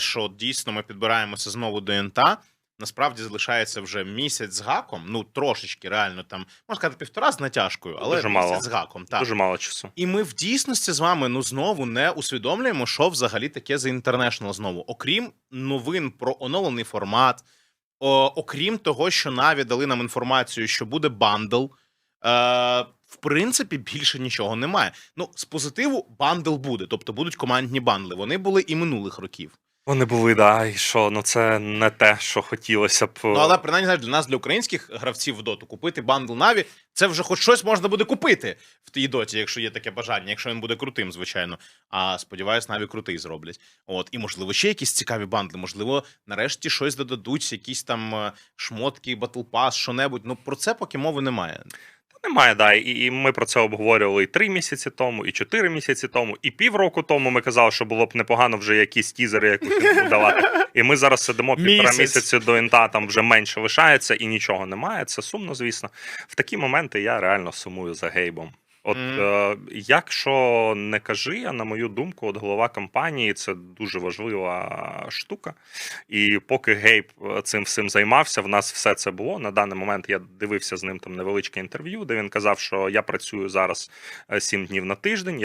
що дійсно ми підбираємося знову до ента. Насправді залишається вже місяць з гаком. Ну трошечки реально там можна сказати півтора з натяжкою, але Дуже місяць мало. з гаком. Так. Дуже мало часу. І ми в дійсності з вами ну знову не усвідомлюємо, що взагалі таке за International знову. Окрім новин про оновлений формат, о, окрім того, що Наві дали нам інформацію, що буде бандл. Е, в принципі, більше нічого немає. Ну, з позитиву бандл буде, тобто будуть командні бандли. Вони були і минулих років. Вони були, да, і що, ну це не те, що хотілося б. Ну, але принаймні знаєш, для нас, для українських гравців в доту, купити бандл Наві, це вже хоч щось можна буде купити в тій доті, якщо є таке бажання, якщо він буде крутим, звичайно. А сподіваюсь, Наві крутий зроблять. От, і можливо, ще якісь цікаві бандли. Можливо, нарешті щось додадуть, якісь там е, шмотки, батл пас, що-небудь. Ну про це поки мови немає. Немає, да. І, і ми про це обговорювали і три місяці тому, і чотири місяці тому, і півроку тому ми казали, що було б непогано вже якісь тізери якусь давати. І ми зараз сидимо півтора місяці до інта, там вже менше лишається і нічого немає. Це сумно, звісно. В такі моменти я реально сумую за гейбом. От mm. е, якщо не кажи, а на мою думку, от голова компанії це дуже важлива штука. І поки Гейб е, цим всім займався, в нас все це було. На даний момент я дивився з ним там невеличке інтерв'ю, де він казав, що я працюю зараз 7 днів на тиждень.